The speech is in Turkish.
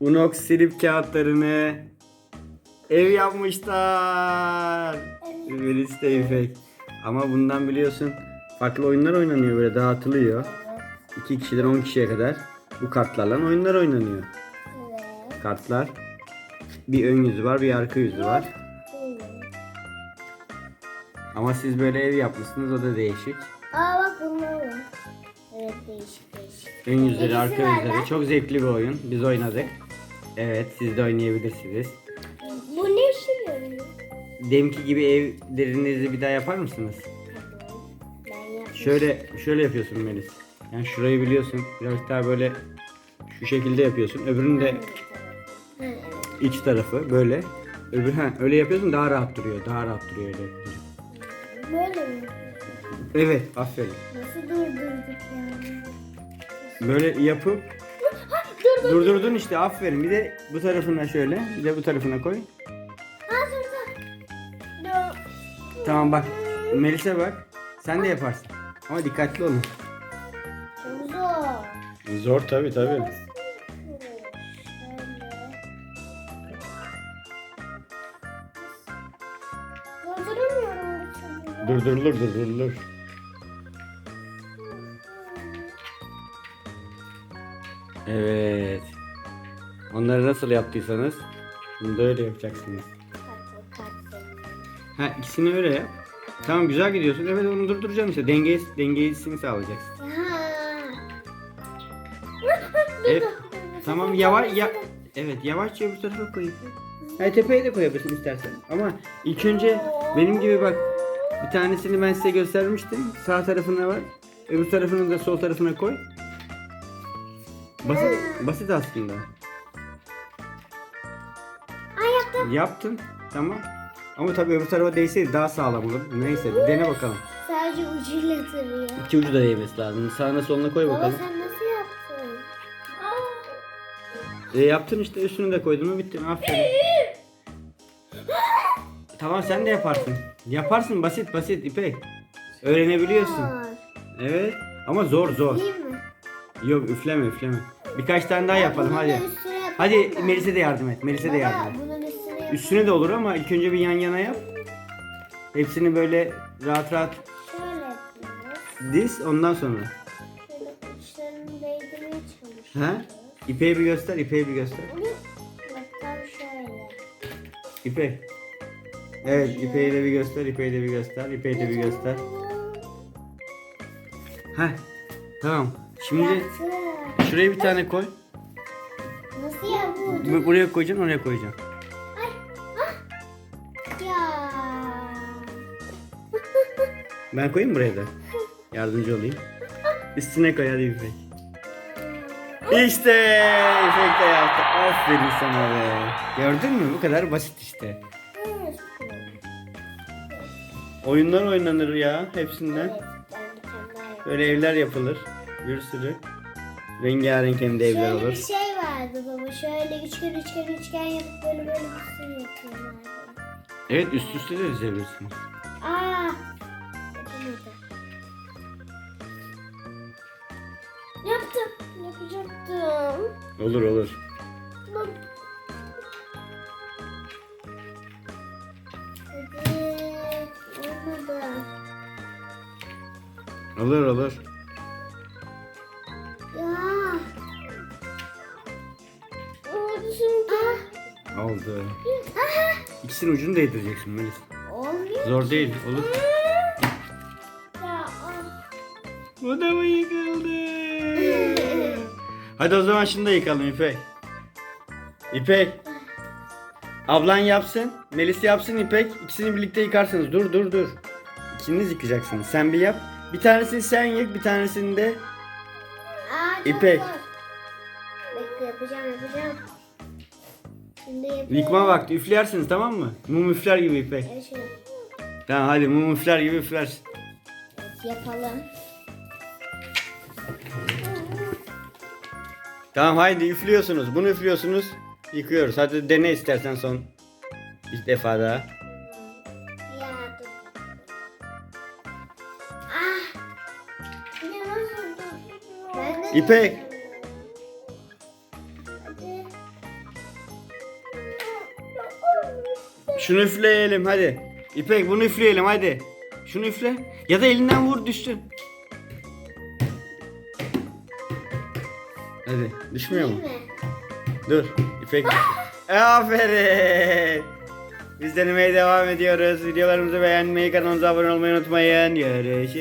Unox silip kağıtlarını ev yapmışlar. Melis de İpek. Ama bundan biliyorsun farklı oyunlar oynanıyor böyle dağıtılıyor. 2 kişiden 10 kişiye kadar bu kartlarla oyunlar oynanıyor. Evet. Kartlar bir ön yüzü var bir arka yüzü var. Ama siz böyle ev yapmışsınız o da değişik. Aa bak bunlar var. Evet değişik değişik. Ön yüzleri arka var yüzleri lan. çok zevkli bir oyun. Biz oynadık. Evet siz de oynayabilirsiniz. Bu ne işe yarıyor? Demki gibi evlerinizi bir daha yapar mısınız? Tamam. Ben yapmıştım. Şöyle şöyle yapıyorsun Melis. Yani şurayı biliyorsun. Biraz daha böyle şu şekilde yapıyorsun. Öbürünü de evet. iç tarafı böyle. Öbür ha öyle yapıyorsun daha rahat duruyor. Daha rahat duruyor öyle. yapınca. Böyle mi? Evet, aferin. Nasıl durdurduk ya? Böyle yapıp Dur dur. durdurdun işte aferin. Bir de bu tarafına şöyle, bir de bu tarafına koy. Ha dur dur. Tamam bak. Melis'e bak. Sen de yaparsın. Ama dikkatli olun. Çok zor. Zor tabi tabi. Durdurulur durdurulur. Evet. Onları nasıl yaptıysanız bunu da öyle yapacaksınız. Ha ikisini öyle yap. Tamam güzel gidiyorsun. Evet onu durduracaksın işte. Dengeyi, dengesini sağlayacaksın. Evet. Tamam yavaş ya Evet yavaşça öbür tarafa koyayım. Ha tepeye de koyabilirsin istersen. Ama ilk önce benim gibi bak bir tanesini ben size göstermiştim. Sağ tarafına var. Öbür tarafını da sol tarafına koy. Basit, basit aslında. Ay yaptım. Yaptın. Tamam. Ama tabii öbür tarafa değseydi daha sağlam olur. Neyse bir dene bakalım. Sadece ucuyla tırıyor. İki ucu da değmesi lazım. Sağına soluna koy Baba bakalım. sen nasıl yaptın? E yaptın işte üstünü de koydun mu bitti. Aferin. tamam sen de yaparsın. Yaparsın basit basit İpek. Öğrenebiliyorsun. Evet. Ama zor zor. Değil mi? Yok üfleme üfleme. Birkaç tane daha yapalım Bunun hadi. da üstüne yapalım Hadi mı? Melis'e de yardım et. Melis'e de yardım Baba et. bunun üstüne yap. Üstüne de olur ama ilk önce bir yan yana yap. Hepsini böyle rahat rahat Şöyle yapıyoruz. diz ondan sonra. Şöyle uçlarını değdirmeye çalışıyoruz. Ha? İpeği bir göster, ipeği bir göster. Bak tam şöyle. İpek. Evet, ipeği de bir göster, ipeği de bir göster, ipeği de bir göster. Heh. Tamam. Şimdi şuraya bir tane koy. Nasıl yapıyordun? Bu- Buraya koyacaksın, oraya koyacaksın. Ya. Ben koyayım buraya da. Yardımcı olayım. Üstüne koy hadi İpek. İşte İpek de yaptı. Aferin sana be. Gördün mü? Bu kadar basit işte. Oyunlar oynanır ya hepsinden. Böyle evler yapılır. Bir sürü. Rengarenk hem de evler Şöyle olur. bir şey vardı baba. Şöyle üçgen üçgen üçgen yapıp böyle böyle bir sürü yapıyorlardı. Evet üst üste de dizebilirsin. Aa. Yapamadım. Yaptım. Yapacaktım. Olur olur. Bak. Olur olur. Ya. Oldu şimdi. Ah. Aha. İkisinin ucunu değdireceksin Melis. Olmuyor. Zor değil. Olur. Ya. ah. Bu da mı yıkıldı? Hadi o zaman şunu da yıkalım İpek. İpek. Ablan yapsın. Melis yapsın İpek. İkisini birlikte yıkarsınız. Dur dur dur. İkiniz yıkacaksınız. Sen bir yap. Bir tanesini sen yık. Bir tanesini de Aa, çok İpek. zor. Bekle yapacağım yapacağım. Şimdi yapıyorum. yıkma vakti. Üflersiniz tamam mı? Mum üfler gibi İpek. Evet, şöyle. Tamam hadi mum üfler gibi üflersin. Evet, yapalım. Tamam haydi üflüyorsunuz. Bunu üflüyorsunuz. Yıkıyoruz. Hadi dene istersen son bir defa daha. İpek. Şunu üfleyelim hadi. İpek bunu üfleyelim hadi. Şunu üfle. Ya da elinden vur düşsün. Hadi düşmüyor mu? Dur İpek. Ah! E, aferin. Biz denemeye devam ediyoruz. Videolarımızı beğenmeyi, kanalımıza abone olmayı unutmayın. Görüşürüz.